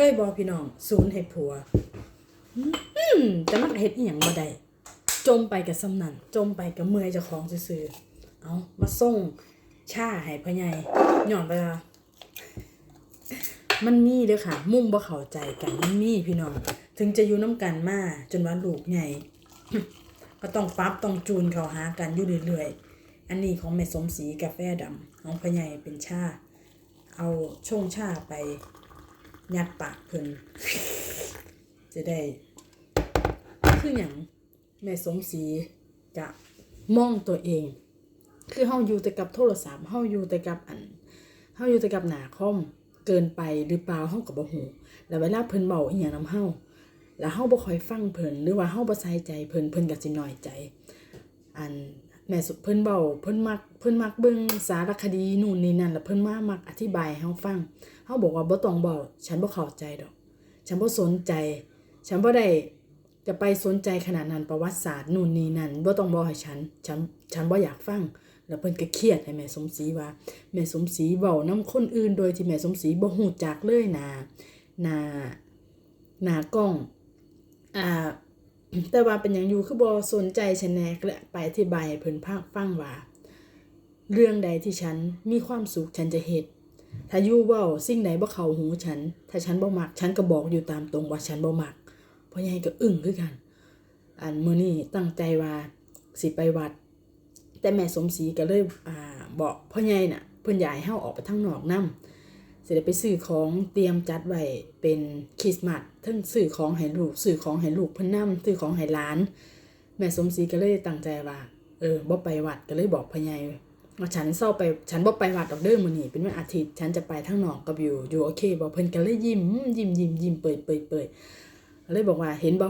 เคยบอกพี่น้อง ศูนย์ให้ผัวอืมแต่มันก็เฮ็ดอีหยังบ่ได้จมไปกับสำนันจมไปกับเมื่อยจ้าของซื่อเอามาส่งชาให้พ่อใหญ่ย้อนไปว่ามันมีเด้อค่ะ มุ่งบ่เข้าใจกันมันมีพี่น้อง ถึงจะอยู่น้ำกันมาจนว่าลูกใหญ่ก็ต้องปรับต้องจูนเข้าหากันอยู่เรื่อยๆ อันนี้ของแม่สมศรีกาแฟดำของพ่อใหญ่เป็นชา เอาช่งชาไป ยัดปากเพิ่นจะได้ คืออย่างแม่สมศรีจะมองตัวเอง คือเฮาอยู่แต่กับโทรศัพท์เฮาอยู่แต่กับอันเฮาอยู่แต่กับหนาคอมเกินไปหรือเปล่าเฮาก็บ่ฮู้แล้วเวลาเพิ่นเว้าอีหยังนำเฮาแล้วเฮาบ่ค่อยฟังเพิ่นหรือว่าเฮาบ่ใส่ใจเพิ่นเพิ่นก็สิน้อยใจ อัน แม่สุดเพิ่นเบาเพิ่นมักเพิ่นมักเบิ่งสารคดีนู่นนี่นั่นแล้วเพิ่นมามักอธิบายให้เฮาฟังเฮาบอกว่าบ่ต้องเว้าฉันบ่เข้าใจดอก ฉันบ่สนใจ ฉันบ่ได้จะไปสนใจขนาดนั้นประวัติศาสตร์นู่นนี่นั่นบ่ต้องบอกให้ฉัน ฉันฉันบ่อยากฟัง แล้วเพิ่นก็เครียดให้แม่สมศรีว่าแม่สมศรีเว้านํคนอื่นโดยที่แม่สมศรีบ่ฮู้จักเลยนะนาหน้ากล้องอ่า แต่ว่าเป็นอย่างอยู่คือบ่สนใจฉันแนก็เลยไปอธิบายให้เพิ่นพังฟังว่า เรื่องใดที่ฉันมีความสุขฉันจะเฮ็ดถ้าอยู่เว้าสิ่งใดบ่เข้าหูฉัน ถ้าฉันบ่มัก ฉันก็บอกอยู่ตามตรงว่าฉันบ่มักพ่อใหญ่ก็อึ้งคือกัน อันมื้อนี้ตั้งใจว่าสิไปวัด แต่แม่สมศรีก็เลยอ่าบอกพ่อใหญ่น่ะ เพิ่นอยากให้เฮาออกไปทางนอกนํ สิได้ไปซื้อของเตรียมจัดไว้เป็นคริสต์มาสทั้งซื้อของให้ลูกซื้อของให้ลูกเพิ่นนํซื้อของให้หลาน แม่สมศรีก็เลยตั้งใจว่า เออบ่ไปวัดก็เลยบอกพ่อใหญ่ว่าฉันเศร้าไปฉันบ่ไปวัดดอกเด้อมื้อนี้เป็นวันอาทิตย์ฉันจะไปทางนอกกับอยู่อยู่โอเคบ่เพิ่นก็เลยยิ้มยิ้มยิ้มยิ้มเปิดเปิดเปิดเลยบอกว่าเห็นบ่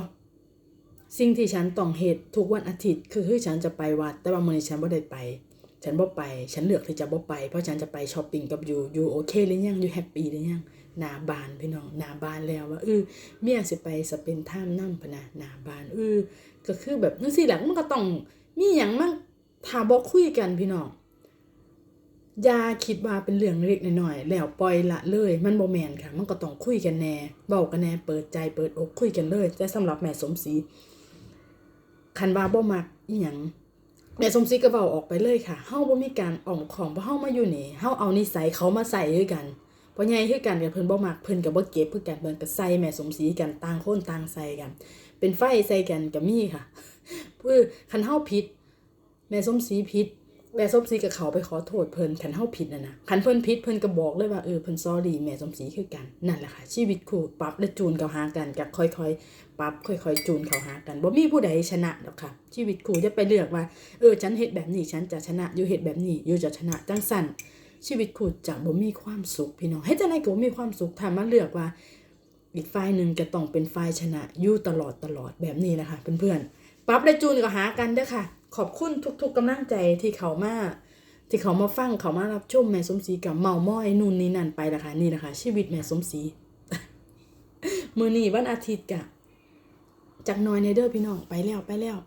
สิ่งที่ฉันต้องเฮ็ดทุกวันอาทิตย์ คือคือฉันจะไปวัด แต่ว่ามื้อนี้ฉันบ่ได้ไป ฉันบ่ไป ฉันเลือกที่จะบ่ไป เพราะฉันจะไปช้อปปิ้งกับยูยูโอเคหรือยังยูแฮปปี้หรือยังหนาบานพี่น้องหนาบานแล้วว่าเออเมียสิไปสเปนไทม์นำพนะหนาบานเออก็คือแบบจังซี่แหละมันก็ต้องมีหยังมันถ้าบ่คุยกันพี่น้องอย่าคิดว่าเป็นเรื่องเล็กน้อยแล้วปล่อยละเลย มันบ่แมนค่ะ มันก็ต้องคุยกันแน่เว้ากันแน่เปิดใจเปิดอกคุยกันเลยแต่สำหรับแม่สมศรีคันว่าบ่มักอีหยัง แม่สมศรีก็เบาออกไปเลยค่ะเฮาบ่มีการอ่อมของเพราะเฮามาอยู่นี่เฮาเอานิสัยเขามาใส่ด้วยกันเพราะใหญ่คือกันกับเพิ่นบ่มักเพิ่นก็บ่เก็บคือกันเพิ่นก็ใส่แม่สมศรีกันต่างคนต่างใส่กัน เป็นไฟใส่กันก็มีค่ะเพื่อคันเฮาผิด แม่สมศรีผิด แม่ส้มสีกับเขาไปขอโทษเพิ่นคันเฮาผิดนะนะคันเพิ่นผิดเพิ่นก็บอกเลยว่าเออเพิ่นซอรี่แม่ส้มสีคือกันนั่นแหละค่ะชีวิตคู่ปรับและจูนเข้าหากันก็ค่อยๆปรับค่อยๆ จูนเข้าหากันบ่มีผู้ใดชนะดอกค่ะ ชีวิตคู่จะไปเลือกว่าเออฉันเฮ็ดแบบนี้ฉันจะชนะอยู่เฮ็ดแบบนี้อยู่จะชนะจังสั่นชีวิตคู่จะบ่มีความสุขพี่น้องเฮ็ดจังไดก็บ่มีความสุขถ้ามาเลือกว่าอีกฝ่ายหนึ่งจะต้องเป็นฝ่ายชนะอยู่ตลอดตลอดแบบนี้นะคะเพื่อนๆปรับและจูนก็หากันเด้อค่ะ ขอบคุณทุกๆกำลังใจที่เขามาที่เขามาฟังเขามารับชมแม่สมศรีกับเมาม้อยนู่นนี่นั่นไปนะคะนี่นะคะ ชีวิตแม่สมศรีมือนี้วันอาทิตย์กะจากน้อยในเด้อพี่น้องไปแล้วไปแล้ว